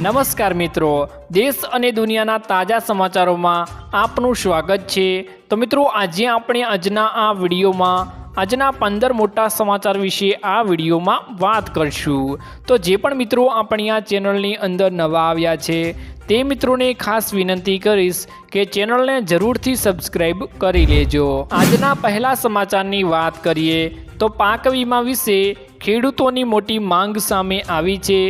નમસ્કાર મિત્રો, દેશ અને દુનિયાના તાજા સમાચારોમાં આપનું સ્વાગત છે. તો મિત્રો, આજે આપણે આજના આ વિડીયોમાં, આજના પંદર મોટા સમાચાર વિશે આ વિડીયોમાં વાત કરશું. તો જે પણ મિત્રો આપણી આ ચેનલની અંદર નવા આવ્યા છે, તે મિત્રોને ખાસ વિનંતી કરીશ કે ચેનલને જરૂરથી સબસ્ક્રાઈબ કરી લેજો. આજના પહેલા સમાચારની વાત કરીએ, તો પાક વીમા વિશે ખેડૂતોની મોટી માંગ સામે આવી છે.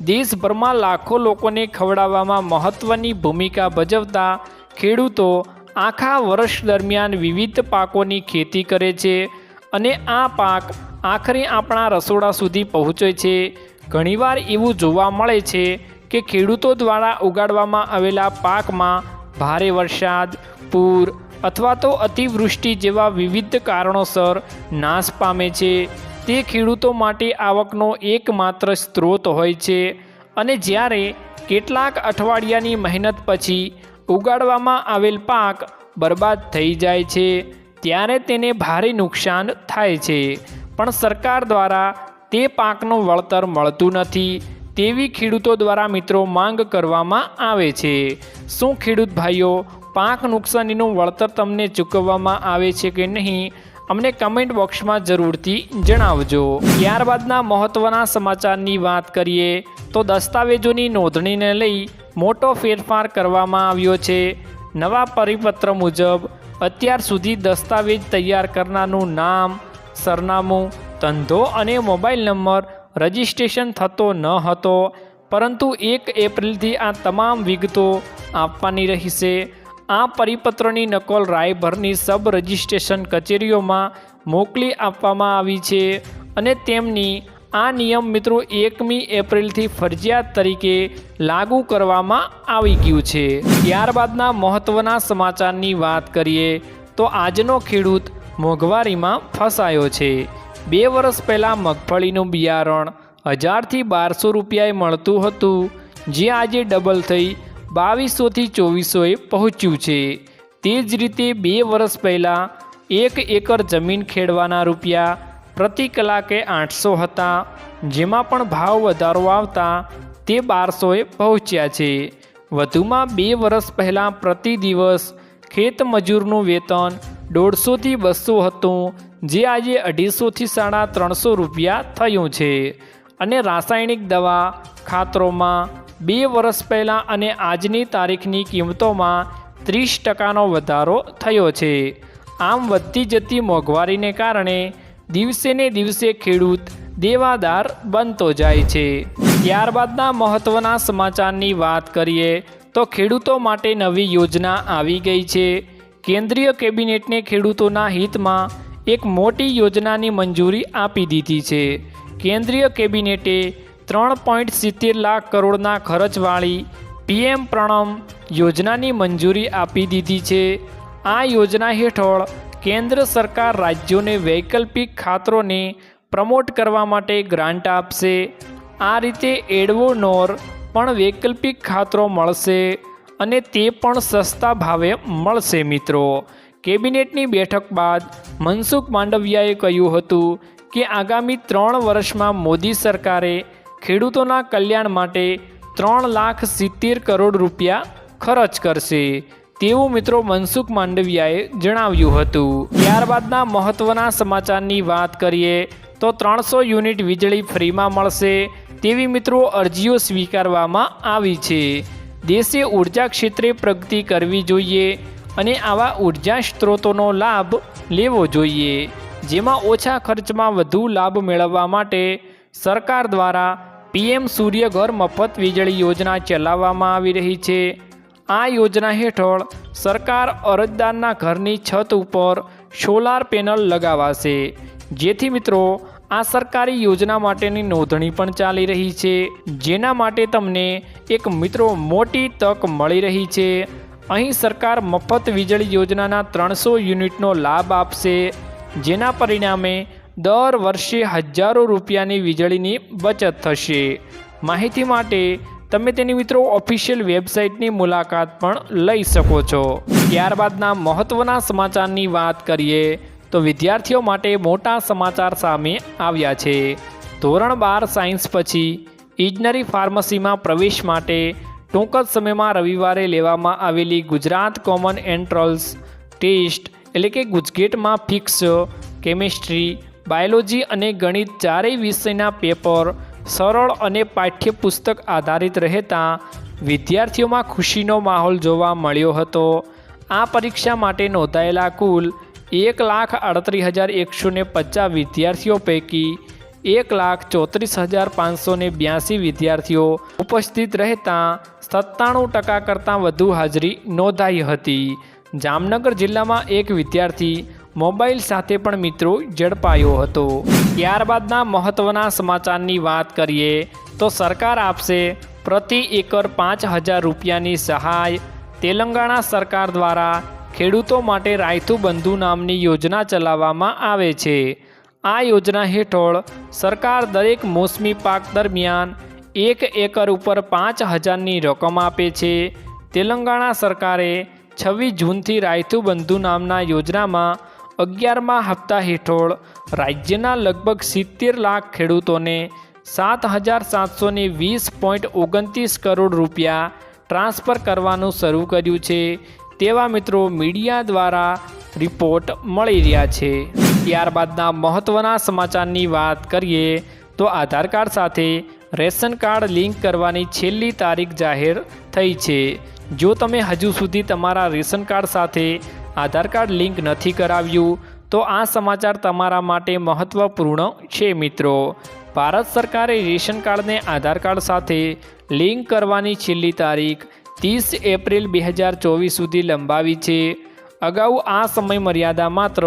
દેશભરમાં લાખો લોકોને ખવડાવવામાં મહત્ત્વની ભૂમિકા ભજવતા ખેડૂતો આખા વર્ષ દરમિયાન વિવિધ પાકોની ખેતી કરે છે અને આ પાક આખરે આપણા રસોડા સુધી પહોંચે છે. ઘણીવાર એવું જોવા મળે છે કે ખેડૂતો દ્વારા ઉગાડવામાં આવેલા પાકમાં ભારે વરસાદ, પૂર અથવા તો અતિવૃષ્ટિ જેવા વિવિધ કારણોસર નાશ પામે છે. તે ખેડૂતો માટે આવકનો એકમાત્ર સ્ત્રોત હોય છે અને જ્યારે કેટલાક અઠવાડિયાની મહેનત પછી ઉગાડવામાં આવેલ પાક બરબાદ થઈ જાય છે, ત્યારે તેને ભારે નુકસાન થાય છે. પણ સરકાર દ્વારા તે પાકનું વળતર મળતું નથી તેવી ખેડૂતો દ્વારા મિત્રો માંગ કરવામાં આવે છે. શું ખેડૂત ભાઈઓ, પાક નુકસાનીનું વળતર તમને ચૂકવવામાં આવે છે કે નહીં? અમને કમેન્ટ બોક્સમાં જરૂરથી જણાવજો. ત્યારબાદના મહત્ત્વના સમાચારની વાત કરીએ, તો દસ્તાવેજોની નોંધણીને લઈ મોટો ફેરફાર કરવામાં આવ્યો છે. નવા પરિપત્ર મુજબ, અત્યાર સુધી દસ્તાવેજ તૈયાર કરનારનું નામ, સરનામું, ધંધો અને મોબાઈલ નંબર રજિસ્ટ્રેશન થતો ન હતો, પરંતુ એક એપ્રિલથી આ તમામ વિગતો આપવાની રહેશે. આ પરિપત્રની નકલ રાયભરની સબ રજિસ્ટ્રેશન કચેરીઓમાં મોકલી આપવામાં આવી છે અને તેમની આ નિયમ મિત્રો એકમી એપ્રિલથી ફરજિયાત તરીકે લાગુ કરવામાં આવી ગયું છે. ત્યારબાદના મહત્ત્વના સમાચારની વાત કરીએ તો આજનો ખેડૂત મોંઘવારીમાં ફસાયો છે. બે વર્ષ પહેલાં મગફળીનું બિયારણ હજારથી બારસો રૂપિયાએ મળતું હતું. જે આજે ડબલ થઈ બાવીસોથી ચોવીસોએ પહોંચ્યું છે. તે જ રીતે બે વર્ષ પહેલાં એક એકર જમીન ખેડવાના રૂપિયા પ્રતિ કલાકે આઠસો હતા. જેમાં પણ ભાવ વધારો આવતા તે બારસોએ પહોંચ્યા છે. વધુમાં બે વર્ષ પહેલાં પ્રતિ દિવસ ખેત મજૂરનું વેતન દોઢસોથી બસો હતું, જે આજે અઢીસોથી સાડા ત્રણસો રૂપિયા થયું છે. અને રાસાયણિક દવા ખાતરોમાં બે વર્ષ પહેલાં અને આજની તારીખની કિંમતોમાં ત્રીસ ટકાનો વધારો થયો છે. આમ વધતી જતી મોંઘવારીને કારણે દિવસે ને દિવસે ખેડૂત દેવાદાર બનતો જાય છે. ત્યારબાદના મહત્ત્વના સમાચારની વાત કરીએ તો ખેડૂતો માટે નવી યોજના આવી ગઈ છે. કેન્દ્રીય કેબિનેટને ખેડૂતોના હિતમાં એક મોટી યોજનાની મંજૂરી આપી દીધી છે. કેન્દ્રીય કેબિનેટે ત્રણ પોઈન્ટ સિત્તેર લાખ કરોડના ખર્ચવાળી પીએમ પ્રણમ યોજનાની મંજૂરી આપી દીધી છે. આ યોજના હેઠળ કેન્દ્ર સરકાર રાજ્યોને વૈકલ્પિક ખાતરોને પ્રમોટ કરવા માટે ગ્રાન્ટ આપશે. આ રીતે એડવોનોર પણ વૈકલ્પિક ખાતરો મળશે અને તે પણ સસ્તા ભાવે મળશે મિત્રો. કેબિનેટની બેઠક બાદ મનસુખ માંડવિયાએ કહ્યું હતું કે આગામી ત્રણ વર્ષમાં મોદી સરકારે ખેડૂતોના કલ્યાણ માટે ત્રણ લાખ સિત્તેર કરોડ રૂપિયા ખર્ચ કરશે. તેવું મિત્રો મનસુખ માંડવિયાએ જણાવ્યું હતું. ત્યારબાદના મહત્ત્વના સમાચારની વાત કરીએ તો ત્રણસો યુનિટ વીજળી ફ્રીમાં મળશે તેવી મિત્રો અરજીઓ સ્વીકારવામાં આવી છે. દેશે ઊર્જા ક્ષેત્રે પ્રગતિ કરવી જોઈએ અને આવા ઊર્જા સ્ત્રોતોનો લાભ લેવો જોઈએ. જેમાં ઓછા ખર્ચમાં વધુ લાભ મેળવવા માટે સરકાર દ્વારા પીએમ સૂર્યઘર મફત વીજળી યોજના ચલાવવામાં આવી રહી છે. આ યોજના હેઠળ સરકાર અરજદારના ઘરની છત ઉપર સોલાર પેનલ લગાવાશે. જેથી મિત્રો, આ સરકારી યોજના માટેની નોંધણી પણ ચાલી રહી છે. જેના માટે તમને એક મિત્રો મોટી તક મળી રહી છે. અહીં સરકાર મફત વીજળી યોજનાના ત્રણસો યુનિટનો લાભ આપશે. જેના પરિણામે દર વર્ષે હજારો રૂપિયાની વીજળીની બચત થશે. માહિતી માટે તમે તેની મિત્રો ઓફિશિયલ વેબસાઇટની મુલાકાત પણ લઈ શકો છો. ત્યારબાદના મહત્ત્વના સમાચારની વાત કરીએ તો વિદ્યાર્થીઓ માટે મોટા સમાચાર સામે આવ્યા છે. ધોરણ બાર સાયન્સ પછી ઇજનરી ફાર્મસીમાં પ્રવેશ માટે ટૂંક જ સમયમાં રવિવારે લેવામાં આવેલી ગુજરાત કોમન એન્ટ્રલ્સ ટેસ્ટ એટલે કે ગુજગેટમાં ફિક્સ કેમિસ્ટ્રી બાયોલોજી અને ગણિત ચારેય વિષયના પેપર સરળ અને પાઠ્યપુસ્તક આધારિત રહેતા વિદ્યાર્થીઓમાં ખુશીનો માહોલ જોવા મળ્યો હતો. આ પરીક્ષા માટે નોંધાયેલા કુલ એક લાખ આડત્રીસ હજાર એકસો ને પચાસ વિદ્યાર્થીઓ પૈકી એક લાખ ચોત્રીસ હજાર પાંચસો ને બ્યાસી વિદ્યાર્થીઓ ઉપસ્થિત રહેતા સત્તાણું ટકા કરતાં વધુ હાજરી નોંધાઈ હતી. જામનગર જિલ્લામાં એક વિદ્યાર્થી મોબાઈલ સાથે પણ મિત્રો ઝડપાયો હતો. ત્યારબાદના મહત્ત્વના સમાચારની વાત કરીએ, તો સરકાર આપશે પ્રતિ એકર પાંચ હજાર રૂપિયાની સહાય. તેલંગાણા સરકાર દ્વારા ખેડૂતો માટે રાયતુ બંધુ નામની યોજના ચલાવવામાં આવે છે. આ યોજના હેઠળ સરકાર દરેક મોસમી પાક દરમિયાન એક એકર ઉપર પાંચ હજારની રકમ આપે છે. તેલંગાણા સરકારે છવ્વીસ જૂનથી રાયતુ બંધુ નામના યોજનામાં અગિયારમા હપ્તા હેઠળ રાજ્યના લગભગ સિત્તેર લાખ ખેડૂતોને સાત હજાર સાતસોને વીસ પોઈન્ટ ઓગણત્રીસ કરોડ રૂપિયા ટ્રાન્સફર કરવાનું શરૂ કર્યું છે. તેવા મિત્રો મીડિયા દ્વારા રિપોર્ટ મળી રહ્યા છે. ત્યારબાદના મહત્ત્વના સમાચારની વાત કરીએ તો આધાર કાર્ડ સાથે રેશન કાર્ડ લિંક કરવાની છેલ્લી તારીખ જાહેર થઈ છે. જો તમે હજુ સુધી તમારા રેશન કાર્ડ સાથે આધાર કાર્ડ લિંક નથી કરાવ્યું, તો આ સમાચાર તમારા માટે મહત્ત્વપૂર્ણ છે મિત્રો. ભારત સરકારે રેશન કાર્ડને આધાર કાર્ડ સાથે લિંક કરવાની છેલ્લી તારીખ ત્રીસ એપ્રિલ બે હજાર ચોવીસ સુધી લંબાવી છે. અગાઉ આ સમય મર્યાદા માત્ર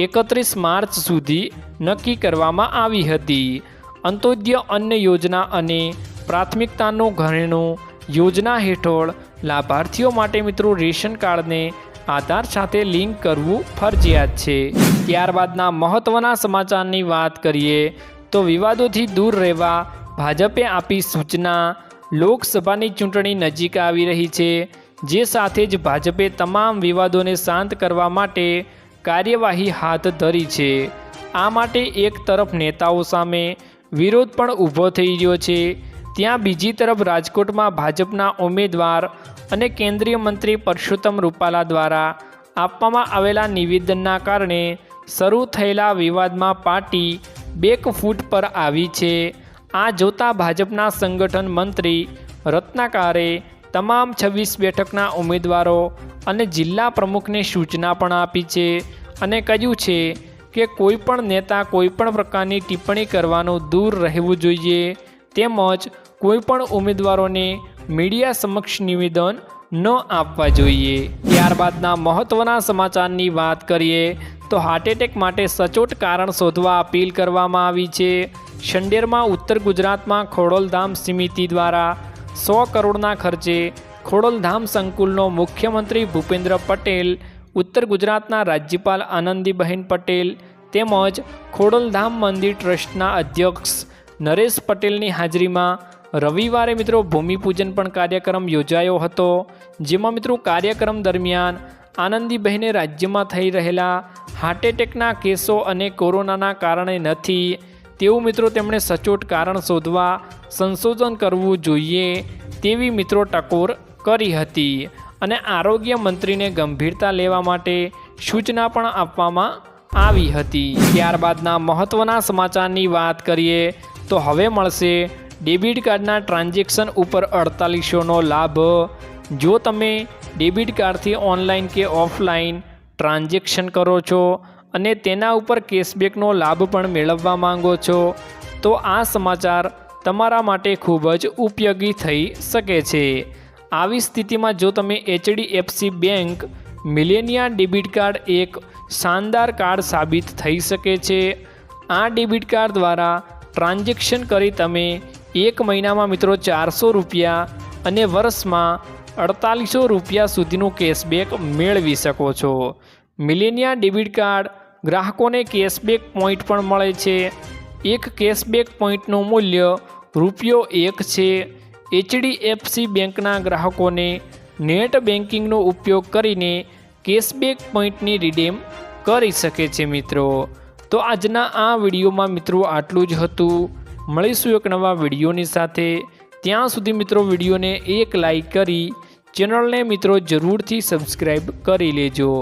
એકત્રીસ માર્ચ સુધી નક્કી કરવામાં આવી હતી. અંત્યોદય અન્ન યોજના અને પ્રાથમિકતાનું ઘરેણું યોજના હેઠળ લાભાર્થીઓ માટે મિત્રો રેશન કાર્ડને આધાર સાથે લિંક કરવું ફરજિયાત છે. ત્યારબાદના મહત્ત્વના સમાચારની વાત કરીએ, તો વિવાદોથી દૂર રહેવા ભાજપે આપી સૂચના. લોકસભાની ચૂંટણી નજીક આવી રહી છે, જે સાથે જ ભાજપે તમામ વિવાદોને શાંત કરવા માટે કાર્યવાહી હાથ ધરી છે. આ માટે એક તરફ નેતાઓ સામે વિરોધ પણ ઊભો થઈ રહ્યો છે, ત્યાં બીજી તરફ રાજકોટમાં ભાજપના ઉમેદવાર અને કેન્દ્રીય મંત્રી પરષોત્તમ રૂપાલા દ્વારા આપવામાં આવેલા નિવેદનના કારણે શરૂ થયેલા વિવાદમાં પાર્ટી બેક ફૂટ પર આવી છે. આ જોતા ભાજપના સંગઠન મંત્રી, રત્નાકારે તમામ છવ્વીસ બેઠકના ઉમેદવારો અને જિલ્લા પ્રમુખને સૂચના પણ આપી છે અને કહ્યું છે કે કોઈ પણ નેતા કોઈપણ પ્રકારની ટિપ્પણી કરવાનું દૂર રહેવું જોઈએ. તેમજ કોઈ પણ ઉમેદવારોને મીડિયા સમક્ષ નિવેદન ન આપવા જોઈએ. ત્યારબાદના મહત્ત્વના સમાચારની વાત કરીએ, તો હાર્ટ એટેક માટે સચોટ કારણ શોધવા અપીલ કરવામાં આવી છે. શંડેરમાં ઉત્તર ગુજરાતમાં ખોડલધામ સમિતિ દ્વારા સો કરોડના ખર્ચે ખોડલધામ સંકુલનો મુખ્યમંત્રી ભૂપેન્દ્ર પટેલ, ઉત્તર ગુજરાતના રાજ્યપાલ આનંદીબહેન પટેલ તેમજ ખોડલધામ મંદિર ટ્રસ્ટના અધ્યક્ષ નરેશ પટેલની હાજરીમાં રવિવારે મિત્રો ભૂમિપૂજન પણ કાર્યક્રમ યોજાયો હતો, જેમાં મિત્રો કાર્યક્રમ દરમિયાન આનંદીબહેને રાજ્યમાં થઈ રહેલા હાર્ટ એટેકના કેસો અને કોરોનાના કારણે નથી, તેવું મિત્રો તેમણે સચોટ કારણ શોધવા સંશોધન કરવું જોઈએ તેવી મિત્રો ટકોર કરી હતી અને આરોગ્ય મંત્રીને ગંભીરતા લેવા માટે સૂચના પણ આપવામાં આવી હતી. ત્યારબાદના મહત્ત્વના સમાચારની વાત કરીએ તો હવે મળશે ડેબિટ કાર્ડના ટ્રાન્ઝેક્શન ઉપર અડતાલીસોનો લાભ. જો તમે ડેબિટ કાર્ડથી ઓનલાઈન કે ઓફલાઈન ટ્રાન્ઝેક્શન કરો છો અને તેના ઉપર કેશબેકનો લાભ પણ મેળવવા માંગો છો, તો આ સમાચાર તમારા માટે ખૂબ જ ઉપયોગી થઈ શકે છે. આવી સ્થિતિમાં જો તમે HDFC bank, Millennia debit card એક શાનદાર કાર્ડ સાબિત થઈ શકે છે. આ ડેબિટ કાર્ડ દ્વારા ટ્રાન્ઝેક્શન કરી તમે એક મહિનામાં મિત્રો ચારસો રૂપિયા અને વર્ષમાં અડતાલીસો રૂપિયા સુધીનું કેશબેક મેળવી શકો છો. મિલેનિયા ડેબિટ કાર્ડ ગ્રાહકોને કેશબેક પોઈન્ટ પણ મળે છે. એક કેશબેક પોઈન્ટનું મૂલ્ય રૂપિયો એક છે. એચડીએફસી બેંકના ગ્રાહકોને નેટ બેન્કિંગનો ઉપયોગ કરીને કેશબેક પોઈન્ટની રિડીમ કરી શકે છે મિત્રો. તો આજના આ વિડીયોમાં મિત્રો આટલું જ હતું. મળીશું એક નવા વિડીયોની સાથે. ત્યાં સુધી મિત્રો વિડીયોને એક લાઈક કરી, ચેનલને મિત્રો જરૂરથી સબસ્ક્રાઈબ કરી લેજો.